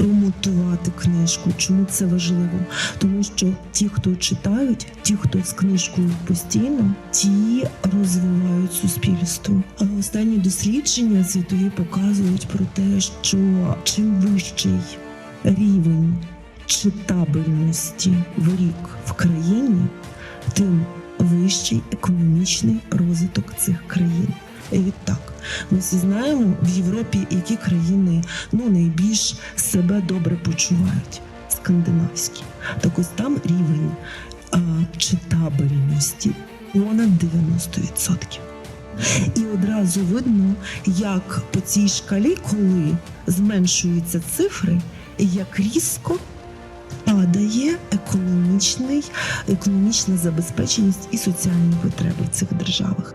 промотувати книжку. Чому це важливо? Тому що ті, хто читають, ті, хто з книжкою постійно, ті розвивають суспільство. А останні дослідження світові показують про те, що чим вищий рівень читабельності в рік в країні, тим вищий економічний розвиток цих країн. І відтак, ми всі знаємо в Європі, які країни ну найбільш себе добре почувають. Скандинавські. Так ось там рівень а, читабельності понад 90%. І одразу видно, як по цій шкалі, коли зменшуються цифри, як різко падає економічний, економічна забезпеченість і соціальні потреби в цих державах.